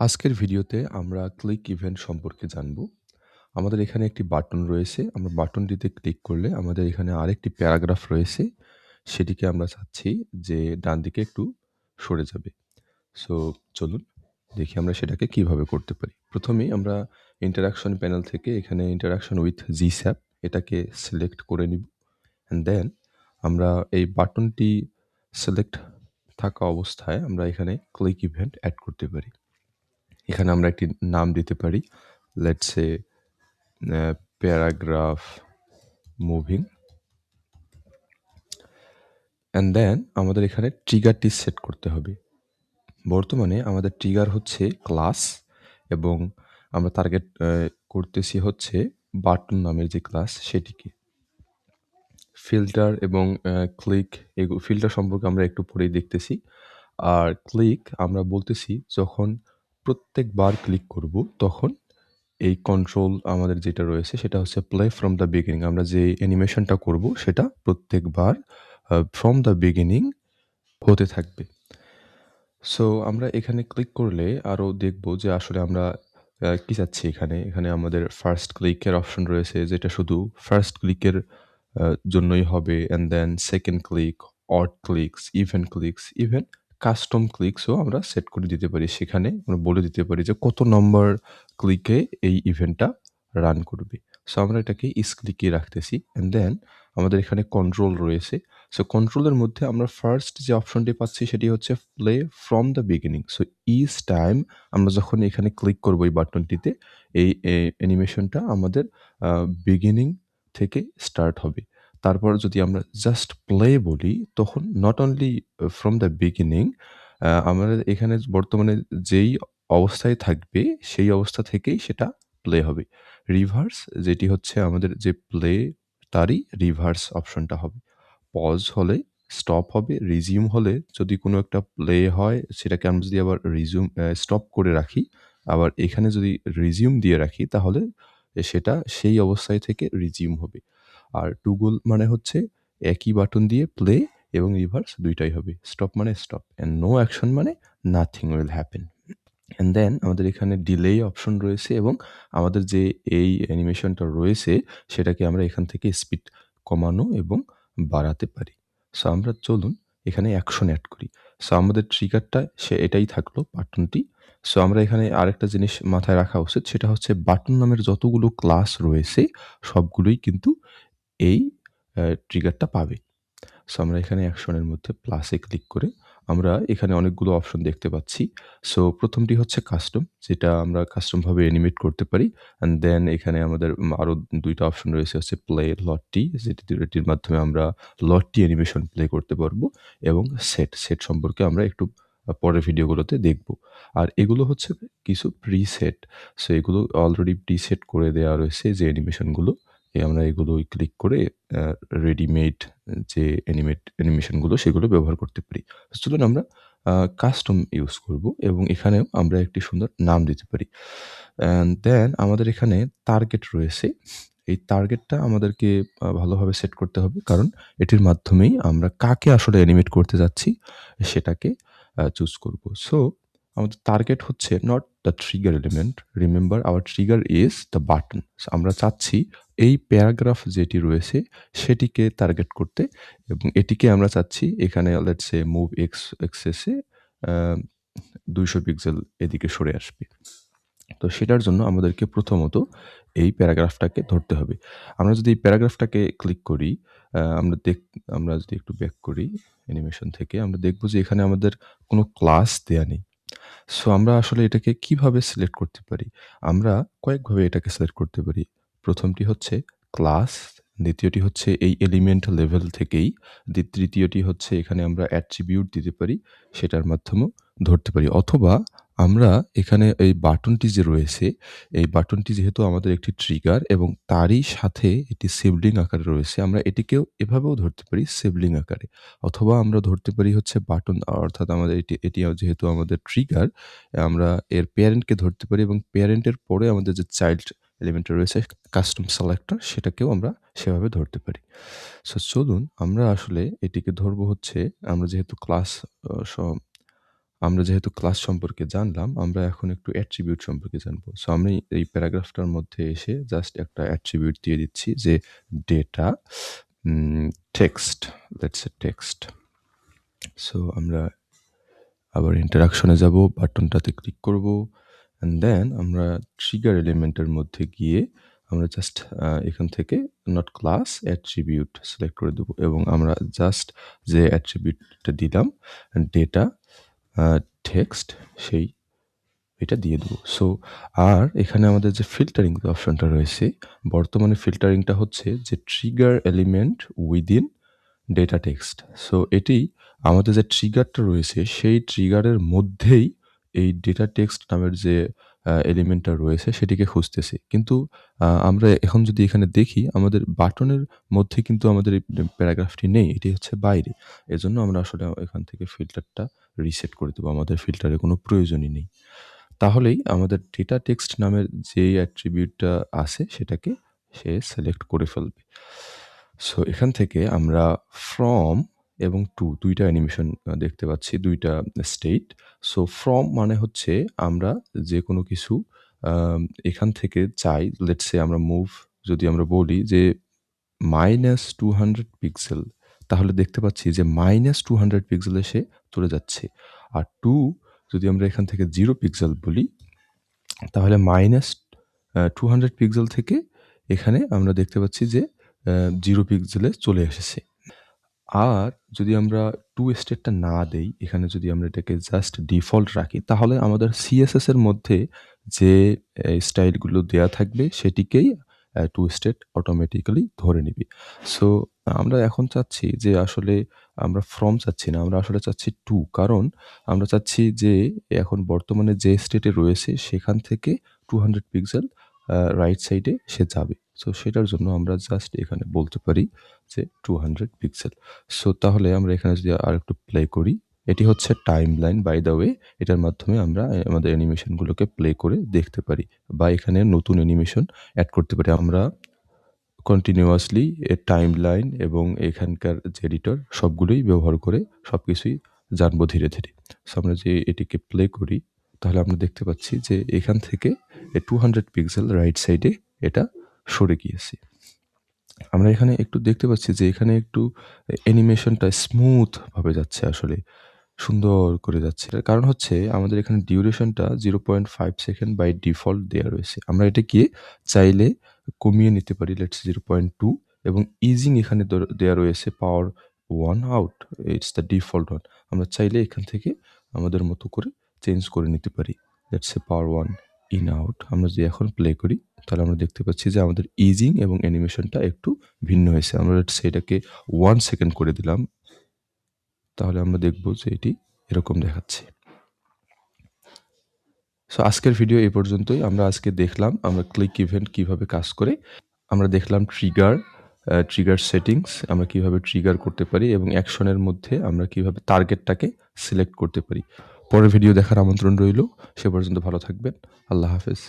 আজকের ভিডিওতে আমরা ক্লিক ইভেন্ট সম্পর্কে জানব। আমাদের এখানে একটি বাটন রয়েছে। আমরা বাটনটিতে ক্লিক করলে আমাদের এখানে আরেকটি প্যারাগ্রাফ রয়েছে। সেটিকে আমরা চাচ্ছি যে ডানদিকে একটু সরে যাবে। সো চলুন দেখি আমরা সেটাকে কীভাবে করতে পারি। প্রথমেই আমরা ইন্টারাকশন প্যানেল থেকে এখানে ইন্টারাকশন উইথ জি স্যাপ এটাকে সিলেক্ট করে নিব। অ্যান্ড দেন আমরা এই বাটনটি সিলেক্ট থাকা অবস্থায় আমরা এখানে ক্লিক ইভেন্ট অ্যাড করতে পারি। এখানে আমরা একটি নাম দিতে পারি। Let's say paragraph moving and then আমাদের এখানে ট্রিগারটি সেট করতে হবে। বর্তমানে আমাদের ট্রিগার হচ্ছে ক্লাস এবং আমরা টার্গেট করতেছি হচ্ছে বাটন নামের যে ক্লাস সেটিকে। ফিল্টার এবং ক্লিক এগুলো ফিল্টার সম্পর্কে আমরা একটু পরেই দেখতেছি। আর ক্লিক আমরা বলতেছি যখন প্রত্যেকবার ক্লিক করব, তখন এই কন্ট্রোল আমাদের যেটা রয়েছে সেটা হচ্ছে প্লে ফ্রম দ্য বিগিনিং আমরা যে অ্যানিমেশনটা করব সেটা প্রত্যেকবার ফ্রম দ্য বিগিনিং হতে থাকবে। সো আমরা এখানে ক্লিক করলে আরও দেখব যে আসলে আমরা কি চাচ্ছি এখানে? এখানে আমাদের ফার্স্ট ক্লিকের অপশন রয়েছে যেটা শুধু ফার্স্ট ক্লিকের জন্যই হবে and then second click or clicks event clicks even custom ক্লিকসও আমরা সেট করে দিতে পারি সেখানে। আমরা বলে দিতে পারি যে কত নম্বর ক্লিকে এই ইভেন্টটা রান করবে। সো আমরা এটাকে ইস ক্লিকে রাখতেছি। অ্যান্ড দেন আমাদের এখানে কন্ট্রোল রয়েছে। সো কন্ট্রোলের মধ্যে আমরা ফার্স্ট যে অপশনটি পাচ্ছি সেটি হচ্ছে play from the beginning so is time আমরা যখন এখানে ক্লিক করব এই বাটনটিতে এই অ্যানিমেশনটা আমাদের বিগিনিং থেকে স্টার্ট হবে। তারপর যদি আমরা জাস্ট প্লে বলি, তখন not only from the beginning আমাদের এখানে বর্তমানে যেই অবস্থায় থাকবে, সেই অবস্থা থেকেই সেটা প্লে হবে। রিভার্স যেটি হচ্ছে আমাদের যে প্লে তারই রিভার্স অপশনটা হবে। পজ হলে স্টপ হবে রিজিউম হলে যদি কোনো একটা প্লে হয়, সেটাকে আমরা যদি আবার রিজিউম স্টপ করে রাখি, আবার এখানে যদি রিজিউম দিয়ে রাখি, তাহলে সেটা সেই অবস্থায় থেকে রিজিউম হবে। আর টুগুল মানে হচ্ছে একই বাটন দিয়ে প্লে এবং রিভার্স দুইটাই হবে। স্টপ মানে স্টপ অ্যান্ড নো অ্যাকশন মানে nothing will happen and then আমাদের এখানে ডিলে অপশন রয়েছে এবং আমাদের যে এই অ্যানিমেশনটা রয়েছে সেটাকে আমরা এখান থেকে স্পিড কমানো এবং বাড়াতে পারি। সো আমরা চলুন এখানে অ্যাকশন অ্যাড করি। সো আমাদের ট্রিগারটা সে এটাই থাকল বাটনটি সো আমরা এখানে আরেকটা জিনিস মাথায় রাখা উচিত, সেটা হচ্ছে বাটন নামের যতগুলো ক্লাস রয়েছে, সবগুলোই কিন্তু এই ট্রিগারটা পাবে। সো আমরা এখানে অ্যাকশনের মধ্যে প্লাসে ক্লিক করে আমরা এখানে অনেকগুলো অপশন দেখতে পাচ্ছি। সো প্রথমটি হচ্ছে কাস্টম যেটা আমরা কাস্টমভাবে অ্যানিমেট করতে পারি। অ্যান্ড দেন এখানে আমাদের আরও দুইটা অপশন রয়েছে, হচ্ছে প্লে লটটি যেটির মাধ্যমে আমরা লটটি অ্যানিমেশন প্লে করতে পারব। এবং সেট সেট সম্পর্কে আমরা একটু পরের ভিডিওগুলোতে দেখব। আর এগুলো হচ্ছে কিছু প্রিসেট সো এগুলো অলরেডি প্রিসেট করে দেওয়া রয়েছে যে অ্যানিমেশনগুলো আমরা এগুলো ক্লিক করে রেডিমেড যে অ্যানিমেট অ্যানিমেশনগুলো সেগুলো ব্যবহার করতে পারি। চলুন আমরা কাস্টম ইউজ করব এবং এখানেও আমরা একটি সুন্দর নাম দিতে পারি। দেন আমাদের এখানে টার্গেট রয়েছে। এই টার্গেটটা আমাদেরকে ভালোভাবে সেট করতে হবে। কারণ এটির মাধ্যমেই আমরা কাকে আসলে অ্যানিমেট করতে যাচ্ছি, সেটাকে চুজ করব। সো আমাদের টার্গেট হচ্ছে not the trigger element remember our trigger is the button আমরা চাচ্ছি এই প্যারাগ্রাফ যেটি রয়েছে, সেটিকে টার্গেট করতে এবং এটিকে আমরা চাচ্ছি এখানে লেটসে মুভ এক্স এক্সেসে দুইশো পিক্সেল এদিকে সরে আসবে। তো সেটার জন্য আমাদেরকে প্রথমত এই প্যারাগ্রাফটাকে ধরতে হবে। আমরা যদি এই প্যারাগ্রাফটাকে ক্লিক করি আমরা দেখ, আমরা যদি একটু ব্যাক করি অ্যানিমেশন থেকে, আমরা দেখব যে এখানে আমাদের কোনো ক্লাস দেয়া নেই। সো আমরা আসলে এটাকে কীভাবে সিলেক্ট করতে পারি? আমরা কয়েকভাবে এটাকে সিলেক্ট করতে পারি। প্রথমটি হচ্ছে ক্লাস দ্বিতীয়টি হচ্ছে এই এলিমেন্ট লেভেল থেকেই তৃতীয়টি হচ্ছে এখানে আমরা অ্যাট্রিবিউট দিতে পারি, সেটার মাধ্যমেও ধরতে পারি। অথবা আমরা এখানে এই বাটনটি যে রয়েছে, এই বাটনটি যেহেতু আমাদের একটি ট্রিগার এবং তারই সাথে এটি সিবলিং আকারে রয়েছে, আমরা এটিকেও এভাবেও ধরতে পারি সিবলিং আকারে। অথবা আমরা ধরতে পারি হচ্ছে বাটন, অর্থাৎ আমাদের এটি এটি যেহেতু আমাদের ট্রিগার আমরা এর প্যারেন্টকে ধরতে পারি এবং প্যারেন্টের পরে আমাদের যে চাইল্ড এলিমেন্ট রয়েছে কাস্টম সিলেক্টর সেটাকেও আমরা সেভাবে ধরতে পারি। সো চলুন, আমরা আসলে এটিকে ধরবো হচ্ছে, আমরা যেহেতু ক্লাস আমরা যেহেতু ক্লাস সম্পর্কে জানলাম, আমরা এখন একটু অ্যাট্রিবিউট সম্পর্কে জানব। সো আমি এই প্যারাগ্রাফটার মধ্যে এসে জাস্ট একটা অ্যাট্রিবিউট দিয়ে দিচ্ছি যে data text, let's say text. So আমরা আবার ইন্টারাকশনে যাব, বাটনটাতে ক্লিক করব অ্যান্ড দেন আমরা ট্রিগার এলিমেন্টের মধ্যে গিয়ে আমরা জাস্ট এখান থেকে নট ক্লাস অ্যাট্রিবিউট সিলেক্ট করে দেবো এবং আমরা জাস্ট যে অ্যাট্রিবিউটটা দিলাম ডেটা টেক্সট সেই এটা দিয়ে দেবো। সো আর এখানে আমাদের যে ফিল্টারিং অপশনটা রয়েছে, বর্তমানে ফিল্টারিংটা হচ্ছে যে trigger element within data text. So এটি আমাদের যে ট্রিগারটা রয়েছে সেই ট্রিগারের মধ্যেই এই ডেটা টেক্সট নামের যে এলিমেন্টটা রয়েছে, সেটিকে খুঁজতেছে। কিন্তু আমরা এখন যদি এখানে দেখি, আমাদের বাটনের মধ্যে কিন্তু আমাদের এই প্যারাগ্রাফটি নেই। এটি হচ্ছে বাইরে। এজন্য আমরা আসলে এখান থেকে ফিল্টারটা রিসেট করে দেবো। আমাদের ফিল্টারের কোনো প্রয়োজনই নেই। তাহলেই আমাদের ডেটা টেক্সট নামের যেই অ্যাট্রিবিউটটা আছে, সেটাকে সে সিলেক্ট করে ফেলবে। সো এখান থেকে আমরা ফ্রম এবং টু দুইটা অ্যানিমেশন দেখতে পাচ্ছি, দুইটা স্টেট। সো ফ্রম মানে হচ্ছে আমরা যে কোনো কিছু এখান থেকে চাই লেটস আমরা মুভ যদি আমরা বলি যে -200 পিক্সেল তাহলে দেখতে পাচ্ছি যে -200 পিক্সেলে সে চলে যাচ্ছে। আর টু যদি আমরা এখান থেকে জিরো পিক্সেল বলি তাহলে মাইনাস টু 200 পিক্সেল থেকে এখানে আমরা দেখতে পাচ্ছি যে জিরো 0 পিক্সেলে চলে এসেছে। আর যদি আমরা টু স্টেটটা না দেই, এখানে যদি আমরা এটাকে জাস্ট ডিফল্ট রাখি তাহলে আমাদের সিএসএস এর মধ্যে যে স্টাইলগুলো দেয়া থাকবে সেটিকেই 2 স্টেট অটোমেটিক্যালি ধরে নিবে। সো আমরা এখন চাচ্ছি যে আসলে আমরা ফ্রম চাচ্ছি না। আমরা আসলে চাচ্ছি টু কারণ আমরা চাচ্ছি যে এখন বর্তমানে যে স্টেটে রয়েছে সেখান থেকে 200 পিক্সেল রাইট সাইডে সে যাবে। সো সেটার জন্য আমরা জাস্ট এখানে বলতে পারি যে 200 পিক্সেল। সো তাহলে আমরা এখানে যদি আরেকটু প্লে করি, এটি হচ্ছে timeline by the way এটার মাধ্যমে আমরা আমাদের অ্যানিমেশনগুলোকে প্লে করে দেখতে পারি বা এখানে নতুন অ্যানিমেশন অ্যাড করতে পারি। আমরা কন্টিনিউয়াসলি এ টাইমলাইন এবং এখানকার যে এডিটর সবগুলোই ব্যবহার করে সব কিছুই জানব ধীরে, ধীরে। সো আমরা যে এটিকে প্লে করি তাহলে আমরা দেখতে পাচ্ছি যে এখান থেকে এ 200 পিক্সেল রাইট সাইডে এটা সরে গিয়েছে। আমরা এখানে একটু দেখতে পাচ্ছি যে এখানে একটু অ্যানিমেশনটা স্মুথভাবে যাচ্ছে আসলে। সুন্দর করে যাচ্ছে। এর কারণ হচ্ছে আমাদের এখানে ডিউরেশনটা 0.5 সেকেন্ড বাই ডিফল্ট দেওয়া রয়েছে। আমরা এটাকে চাইলে কমিয়ে নিতে পারি লেটস 0.2 এবং ইজিং এখানে দেওয়া রয়েছে power one out. It's the default one. আমরা চাইলে এখান থেকে আমাদের মতো করে চেঞ্জ করে নিতে পারি। Let's a power one in out. আমরা যদি এখন প্লে করি তাহলে আমরা দেখতে পাচ্ছি যে আমাদের ইজিং এবং অ্যানিমেশনটা একটু ভিন্ন হয়েছে। আমরা সেটাকে ওয়ান সেকেন্ড করে দিলাম। তাহলে আমরা দেখব যে এটি এরকম দেখাচ্ছে। সো আজকের ভিডিও এ পর্যন্তই। আমরা আজকে দেখলাম আমরা ক্লিক ইভেন্ট কীভাবে কাজ করে। আমরা দেখলাম ট্রিগার, ট্রিগার সেটিংস আমরা কীভাবে ট্রিগার করতে পারি এবং অ্যাকশনের মধ্যে আমরা কীভাবে টার্গেটটাকে সিলেক্ট করতে পারি। পরের ভিডিও দেখার আমন্ত্রণ রইল। সে পর্যন্ত ভালো থাকবেন। আল্লাহ হাফেজ।